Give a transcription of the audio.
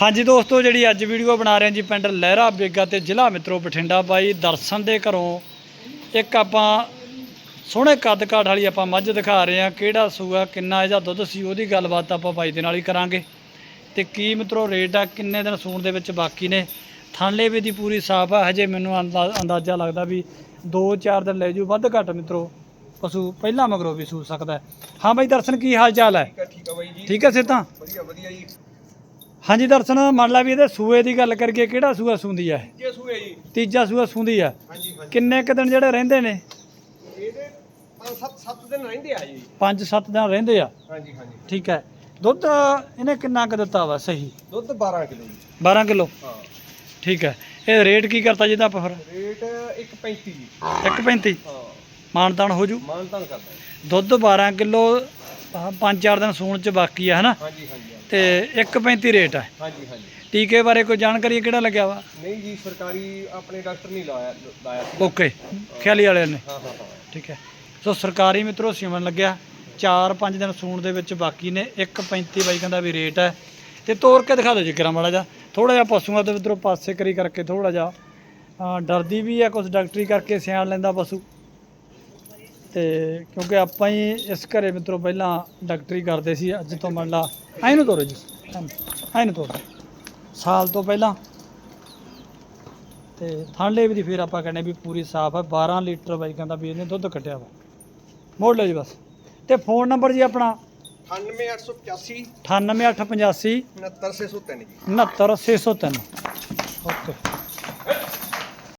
ਹਾਂਜੀ ਦੋਸਤੋ ਜਿਹੜੀ ਅੱਜ ਵੀਡੀਓ ਬਣਾ ਰਹੇ ਹਾਂ ਜੀ ਪਿੰਡ ਲਹਿਰਾ ਬੇਗਾ ਤੇ ਜ਼ਿਲ੍ਹਾ ਮਿੱਤਰੋ ਬਠਿੰਡਾ ਬਾਈ ਦਰਸ਼ਨ ਦੇ ਘਰੋਂ। ਇੱਕ ਆਪਾਂ ਸੋਹਣੇ ਕੱਦ ਕਾਠ ਵਾਲੀ ਆਪਾਂ ਮੱਝ ਦਿਖਾ ਰਹੇ ਹਾਂ ਕਿਹੜਾ ਸੂਆ ਕਿੰਨਾ ਇਹਦਾ ਦੁੱਧ ਸੀ ਉਹਦੀ ਗੱਲਬਾਤ ਆਪਾਂ ਬਾਈ ਦੇ ਨਾਲ ਹੀ ਕਰਾਂਗੇ। ਤੇ ਕੀ ਮਿੱਤਰੋ ਰੇਟ ਆ ਕਿੰਨੇ ਦਿਨ ਸੂਣ ਦੇ ਵਿੱਚ ਬਾਕੀ ਨੇ? ਥਾਂਲੇ ਵੀ ਦੀ ਪੂਰੀ ਸਾਫ਼ ਆ ਹਜੇ ਮੈਨੂੰ ਅੰਦਾ- ਅੰਦਾਜ਼ਾ ਲੱਗਦਾ ਵੀ 2-4 ਦਿਨ ਲੈ ਜੂ ਵੱਧ ਘੱਟ ਮਿੱਤਰੋ ਪਸ਼ੂ ਪਹਿਲਾਂ ਮਗਰੋਂ ਵੀ ਸੂ ਸਕਦਾ ਹੈ। ਬਾਈ ਦਰਸ਼ਨ ਕੀ ਹਾਲ ਚਾਲ ਹੈ? ਠੀਕ ਬਾਈ ਜੀ। ਹੈ ਸਿੱਧਾ? ਵਧੀਆ ਜੀ ਹਾਂਜੀ ਦਰਸ਼ਨ ਮੰਨ ਲਾ ਵੀ ਇਹਦੇ ਸੂਏ ਦੀ ਗੱਲ ਕਰੀਏ ਕਿਹੜਾ ਸੂਆ ਸੂੰਦੀ ਆ ਇਹ? ਜੇ ਸੂਏ ਜੀ। ਤੀਜਾ ਸੂਆ ਸੂੰਦੀ ਆ। ਹਾਂਜੀ ਹਾਂਜੀ। ਕਿੰਨੇ ਕੁ ਦਿਨ ਜਿਹੜੇ ਰਹਿੰਦੇ ਨੇ? ਇਹਦੇ 5-7 ਦਿਨ ਰਹਿੰਦੇ ਆ ਜੀ। 5-7 ਦਿਨ ਰਹਿੰਦੇ ਆ। ਹਾਂਜੀ ਹਾਂਜੀ। ਠੀਕ ਹੈ। ਦੁੱਧ ਇਹਨੇ ਕਿੰਨਾ ਕੁ ਦਿੱਤਾ ਵਾ ਸਹੀ? ਦੁੱਧ 12 ਕਿਲੋ ਜੀ। 12 ਕਿਲੋ? ਹਾਂ। ਠੀਕ ਹੈ। ਇਹ ਰੇਟ ਕੀ ਕਰਤਾ ਜਿਹਦਾ ਆਪਾਂ ਫਿਰ? ਰੇਟ 1.35 ਜੀ। 1.35 ਹਾਂ। ਮਾਨਤਾਨ ਹੋ ਜੂ? ਮਾਨਤਾਨ ਕਰਦਾ ਜੀ। ਦੁੱਧ 12 ਕਿਲੋ 5-4 ਦਿਨ ਸੂਣ ਚ ਬਾਕੀ ਆ ਹਨਾ? ਹਾਂਜੀ ਹਾਂਜੀ। ਤੇ 1.35 ਰੇਟ ਹੈ ਹਾਂਜੀ ਹਾਂਜੀ। ਟੀਕੇ ਬਾਰੇ ਕੋਈ ਜਾਣਕਾਰੀ ਕਿਹੜਾ ਲੱਗਿਆ ਵਾ? ਨਹੀਂ ਜੀ ਸਰਕਾਰੀ ਆਪਣੇ ਡਾਕਟਰ ਨਹੀਂ ਲਾਇਆ ਲਾਇਆ ਸੀ। ਓਕੇ ਖਿਆਲੀ ਵਾਲਿਆਂ ਨੇ। ਹਾਂ ਹਾਂ ਹਾਂ। ਠੀਕ ਹੈ। ਸੋ ਸਰਕਾਰੀ ਮਿੱਤਰੋ ਸਿਮਣ ਲੱਗਿਆ। 4-5 ਦਿਨ ਸੂਣ ਦੇ ਵਿੱਚ ਬਾਕੀ ਨੇ। 1.35 ਬਾਈ ਕਹਿੰਦਾ ਵੀ ਰੇਟ ਹੈ। ਤੇ ਤੋੜ ਕੇ ਦਿਖਾ ਦਿਓ ਜੀ ਕਰਾਂ ਮਾੜਾ ਜਿਹਾ। ਥੋੜਾ ਜਿਹਾ ਪਸ਼ੂਆਂ ਦੇ ਮਿੱਤਰੋ ਪਾਸੇ ਕਰੀ ਕਰਕੇ ਥੋੜਾ ਜਿਹਾ ਅਹ ਡਰਦੀ ਵੀ ਆ ਕੁਝ ਡਾਕਟਰੀ ਕਰਕੇ ਸਿਆਣ ਲੈਂਦਾ ਪਸ਼ੂ। ਤੇ ਕਿਉਂਕਿ ਆਪਾਂ ਹੀ ਇਸ ਘਰੇ ਮਿੱਤਰੋ ਪਹਿਲਾਂ ਡਾਕਟਰੀ ਕਰਦੇ ਸੀ ਅੱਜ ਤੋਂ ਮੰਨ ਲਾ ਐਂ ਨੂੰ ਤੋਰੋ ਜੀ। ਐਂ ਨੂੰ ਤੋਰੋ। ਸਾਲ ਤੋਂ ਪਹਿਲਾਂ। ਤੇ ਥਾਂਲੇ ਵੀ ਦੀ ਫਿਰ ਆਪਾਂ ਕਹਿੰਦੇ ਵੀ ਪੂਰੀ ਸਾਫ਼ ਹੈ 12 ਲੀਟਰ ਬਾਈ ਕਹਿੰਦਾ ਵੀ ਇਹਨੇ ਦੁੱਧ ਕੱਢਿਆ ਵਾ। ਮੋੜ ਲਓ ਜੀ ਬਸ। ਤੇ ਫੋਨ ਨੰਬਰ ਜੀ ਆਪਣਾ? 98885 98885 69603 ਜੀ। 69603 ਓਕੇ